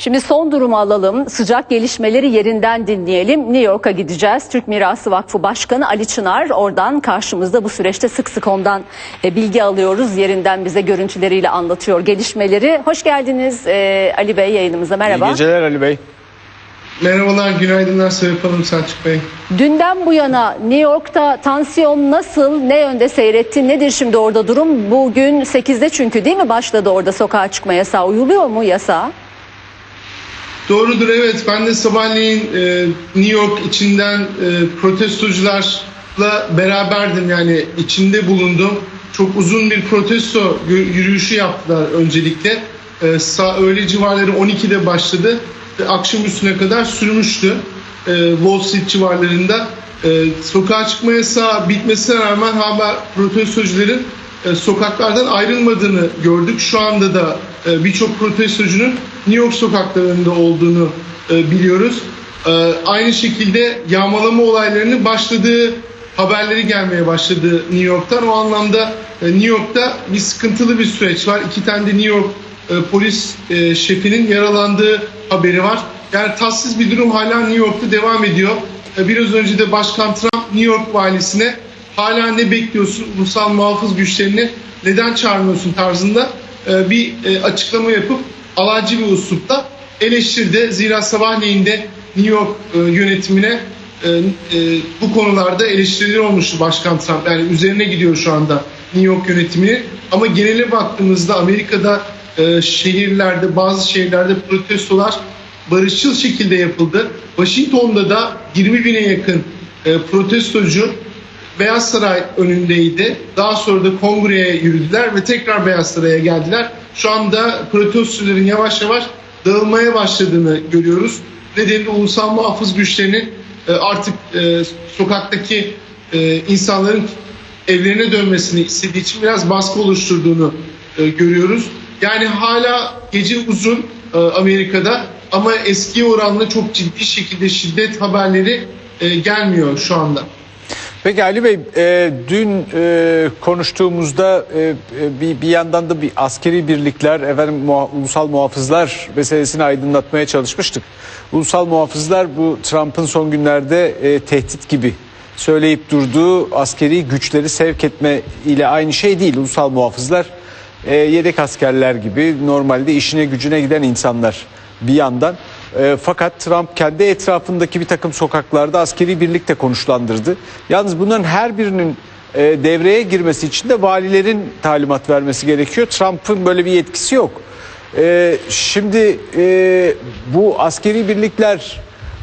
Şimdi son durumu alalım. Sıcak gelişmeleri yerinden dinleyelim. New York'a gideceğiz. Türk Mirası Vakfı Başkanı Ali Çınar oradan karşımızda bu süreçte sık sık ondan e, bilgi alıyoruz. Yerinden bize görüntüleriyle anlatıyor gelişmeleri. Hoş geldiniz e, Ali Bey yayınımıza. Merhaba. İyi geceler Ali Bey. Merhabalar, günaydınlar Serap Hanım, Selçuk Bey. Dünden bu yana New York'ta tansiyon nasıl, ne yönde seyretti, nedir şimdi orada durum? Bugün 8'de çünkü değil mi başladı orada sokağa çıkma yasağı? Uyuluyor mu yasağa? Doğrudur evet, ben de sabahleyin e, New York içinden e, protestocularla beraberdim yani içinde bulundum. Çok uzun bir protesto yü- yürüyüşü yaptılar öncelikle. E, sağ, öğle civarları 12'de başladı ve akşam üstüne kadar sürmüştü. E, Wall Street civarlarında. E, sokağa çıkma yasağı bitmesine rağmen hala protestocuların e, sokaklardan ayrılmadığını gördük. Şu anda da e, birçok protestocunun New York sokaklarında olduğunu e, biliyoruz. E, Aynı şekilde yağmalama olaylarının başladığı haberleri gelmeye başladı New York'tan. O anlamda e, New York'ta bir sıkıntılı bir süreç var. İki tane de New York e, polis e, şefinin yaralandığı haberi var. Yani tatsız bir durum hala New York'ta devam ediyor. E, Biraz önce de Başkan Trump New York valisine hala ne bekliyorsun ulusal muhafız güçlerini neden çağırmıyorsun tarzında e, bir e, açıklama yapıp alaycı bir uslupta eleştirdi. Zira sabahleyin de New York e, yönetimine e, e, bu konularda eleştiriler olmuştu Başkan Trump. Yani üzerine gidiyor şu anda New York yönetimini. Ama genele baktığımızda Amerika'da e, şehirlerde bazı şehirlerde protestolar barışçıl şekilde yapıldı. Washington'da da 20 bine yakın e, protestocu Beyaz Saray önündeydi. Daha sonra da kongreye yürüdüler ve tekrar Beyaz Saray'a geldiler. Şu anda protestocuların yavaş yavaş dağılmaya başladığını görüyoruz. Nedeni de ulusal muhafız güçlerinin e, artık e, sokaktaki e, insanların evlerine dönmesini istediği için biraz baskı oluşturduğunu görüyoruz. Yani hala gece uzun Amerika'da ama eski oranla çok ciddi şekilde şiddet haberleri gelmiyor şu anda. Peki Ali Bey, e, dün e, konuştuğumuzda e, e, bir, bir yandan da bir askeri birlikler, efendim muha- ulusal muhafızlar meselesini aydınlatmaya çalışmıştık. Ulusal muhafızlar bu Trump'ın son günlerde e, tehdit gibi söyleyip durduğu askeri güçleri sevk etme ile aynı şey değil. Ulusal muhafızlar e, yedek askerler gibi normalde işine gücüne giden insanlar bir yandan. E, fakat Trump kendi etrafındaki bir takım sokaklarda askeri birlik de konuşlandırdı. Yalnız bunların her birinin e, devreye girmesi için de valilerin talimat vermesi gerekiyor. Trump'ın böyle bir yetkisi yok. E, şimdi e, bu askeri birlikler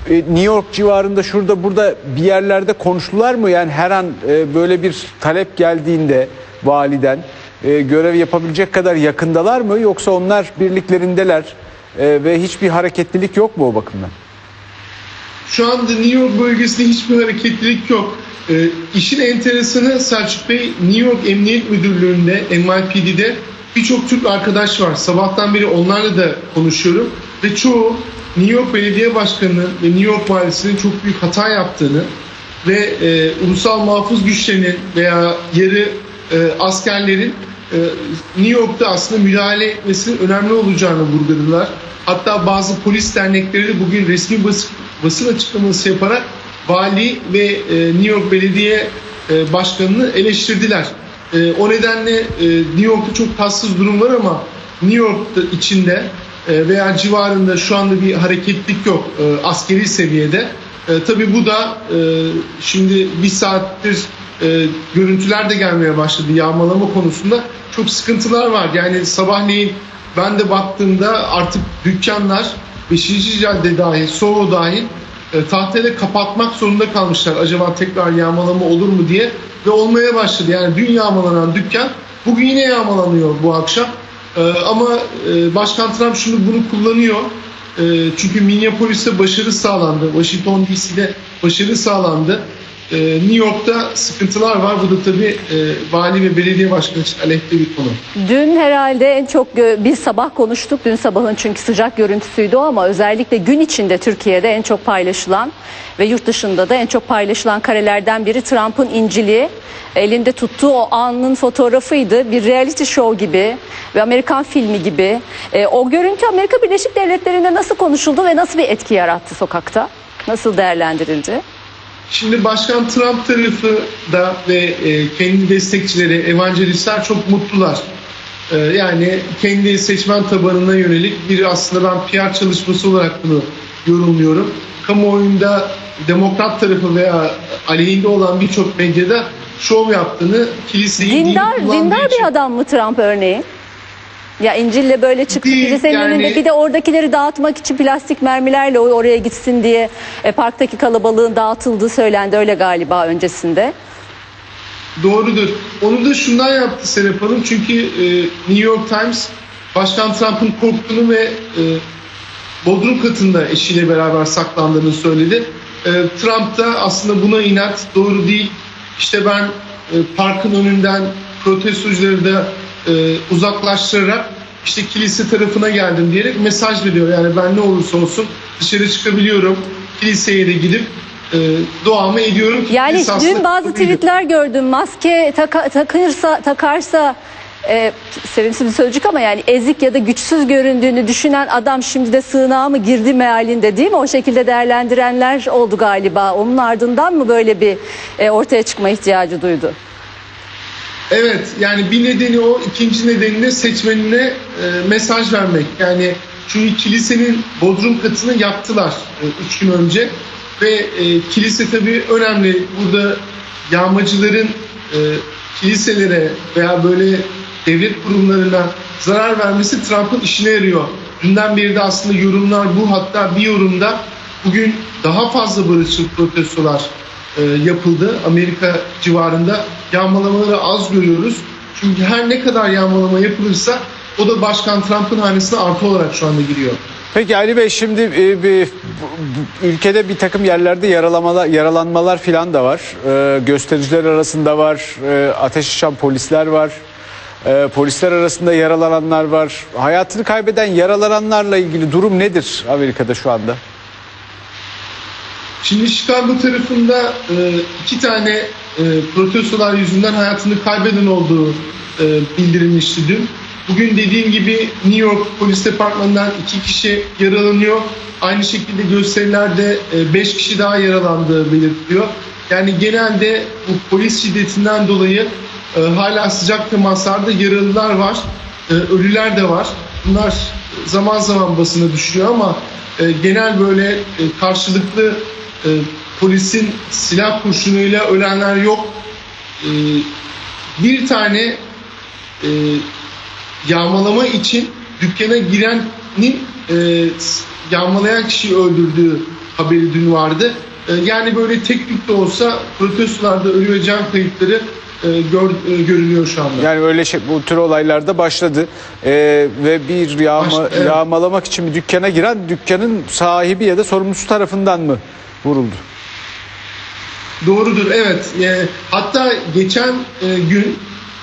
e, New York civarında şurada burada bir yerlerde konuştular mı? Yani her an e, böyle bir talep geldiğinde validen e, görev yapabilecek kadar yakındalar mı? Yoksa onlar birliklerindeler e, ve hiçbir hareketlilik yok mu o bakımdan? Şu anda New York bölgesinde hiçbir hareketlilik yok. Ee, işin enteresanı Selçuk Bey, New York Emniyet Müdürlüğü'nde, NYPD'de birçok Türk arkadaş var. Sabahtan beri onlarla da konuşuyorum. Ve çoğu New York Belediye Başkanı'nın ve New York Valisi'nin çok büyük hata yaptığını ve e, ulusal muhafız güçlerinin veya yarı e, askerlerin e, New York'ta aslında müdahale etmesinin önemli olacağını vurguladılar. Hatta bazı polis dernekleri de bugün resmi bas, basın açıklaması yaparak vali ve e, New York Belediye e, Başkanı'nı eleştirdiler. E, o nedenle New York'ta çok tatsız durum var ama New York'ta içinde veya civarında şu anda bir hareketlik yok askeri seviyede. Tabii bu da şimdi bir saattir e, görüntüler de gelmeye başladı yağmalama konusunda. Çok sıkıntılar var. Yani sabahleyin ben de baktığımda artık dükkanlar 5. cadde dahil, Soho dahil e, tahtayla kapatmak zorunda kalmışlar. Acaba tekrar yağmalama olur mu diye ve olmaya başladı. Yani dün yağmalanan dükkan bugün yine yağmalanıyor bu akşam. E, ama e, Başkan Trump şunu bunu kullanıyor. E, çünkü Minneapolis'te başarı sağlandı. Washington DC'de başarı sağlandı. E, New York'ta sıkıntılar var. Bu da tabii e, vali ve belediye başkanı için aleyhte bir konu. Dün herhalde en çok biz sabah konuştuk. Dün sabahın çünkü sıcak görüntüsüydü ama özellikle gün içinde Türkiye'de en çok paylaşılan ve yurt dışında da en çok paylaşılan karelerden biri Trump'ın İncil'i elinde tuttuğu o anın fotoğrafıydı. Bir reality show gibi ve Amerikan filmi gibi. E, o görüntü Amerika Birleşik Devletleri'nde nasıl konuşuldu ve nasıl bir etki yarattı sokakta? Nasıl değerlendirildi? Şimdi Başkan Trump tarafı da ve e, kendi destekçileri, evangelistler çok mutlular. E, yani kendi seçmen tabanına yönelik bir aslında ben PR çalışması olarak bunu yorumluyorum. Kamuoyunda demokrat tarafı veya aleyhinde olan birçok medyada şov yaptığını, kiliseyi Dindar, dindar için- bir adam mı Trump örneğin? Ya İncil'le böyle çıktı Değil, kilisenin yani- önünde bir de oradakileri dağıtmak için plastik mermilerle oraya gitsin diye e, parktaki kalabalığın dağıtıldığı söylendi öyle galiba öncesinde. Doğrudur. Onu da şundan yaptı Serap Hanım. Çünkü e, New York Times Başkan Trump'ın korktuğunu ve e, Bodrum katında eşiyle beraber saklandığını söyledi. E, Trump da aslında buna inat doğru değil. İşte ben e, parkın önünden protestocuları da e, uzaklaştırarak işte kilise tarafına geldim diyerek mesaj veriyor. Yani ben ne olursa olsun dışarı çıkabiliyorum. Kiliseye de gidip e, duamı ediyorum. ki Yani dün bazı tweetler gördüm maske taka- takırsa takarsa e, sevimsiz bir sözcük ama yani ezik ya da güçsüz göründüğünü düşünen adam şimdi de sığınağa mı girdi mealinde değil mi? O şekilde değerlendirenler oldu galiba. Onun ardından mı böyle bir e, ortaya çıkma ihtiyacı duydu? Evet yani bir nedeni o ikinci nedeni de seçmenine e, mesaj vermek. Yani çünkü kilisenin bodrum katını yaktılar 3 gün önce ve e, kilise tabii önemli. Burada yağmacıların e, kiliselere veya böyle devlet kurumlarına zarar vermesi Trump'ın işine yarıyor. Dünden beri de aslında yorumlar bu hatta bir yorumda bugün daha fazla barışçıl protestolar e, yapıldı Amerika civarında. Yağmalamaları az görüyoruz. Çünkü her ne kadar yağmalama yapılırsa o da Başkan Trump'ın hanesine artı olarak şu anda giriyor. Peki Ali Bey şimdi e, bir, ülkede bir takım yerlerde yaralamalar, yaralanmalar filan da var. E, göstericiler arasında var, e, ateş açan polisler var. E, polisler arasında yaralananlar var. Hayatını kaybeden yaralananlarla ilgili durum nedir Amerika'da şu anda? Şimdi Chicago tarafında e, iki tane e, protestolar yüzünden hayatını kaybeden olduğu e, bildirilmişti dün. Bugün dediğim gibi New York Polis Departmanı'ndan iki kişi yaralanıyor. Aynı şekilde gösterilerde e, beş kişi daha yaralandığı belirtiliyor. Yani genelde bu polis şiddetinden dolayı e, hala sıcak temaslarda yaralılar var, e, ölüler de var. Bunlar zaman zaman basına düşüyor ama e, genel böyle e, karşılıklı e, polisin silah kurşunuyla ölenler yok. E, bir tane e, yağmalama için dükkana girenin e, yağmalayan kişiyi öldürdüğü haberi dün vardı. E, yani böyle teknik de olsa protestolarda ölü ve can kayıpları e, gör- e, görülüyor şu anda. Yani öyle şey, bu tür olaylarda başladı E, ve bir yağma, Başladı, evet. yağmalamak için bir dükkana giren dükkanın sahibi ya da sorumlusu tarafından mı vuruldu? Doğrudur evet. E, hatta geçen e, gün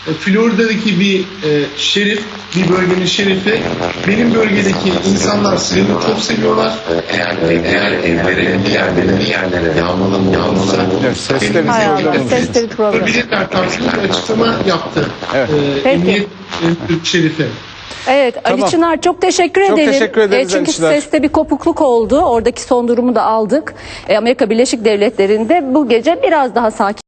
e, Florida'daki bir e, şerif, bir bölgenin şerifi benim bölgedeki insanlar silahı çok seviyorlar. Eğer eğer evlerin bir yerlere bir yerlere yağmalama olursa Evet, sesle bir Hay Allah, problem. Bilirler bir açıklama yaptı. Evet. E, Peki. Emniyet e, şerifi. Evet Tamam. Ali Çınar çok teşekkür Çok edelim. teşekkür ederiz E, çünkü Ali Çınar. seste bir kopukluk oldu. Oradaki son durumu da aldık. E, Amerika Birleşik Devletleri'nde bu gece biraz daha sakin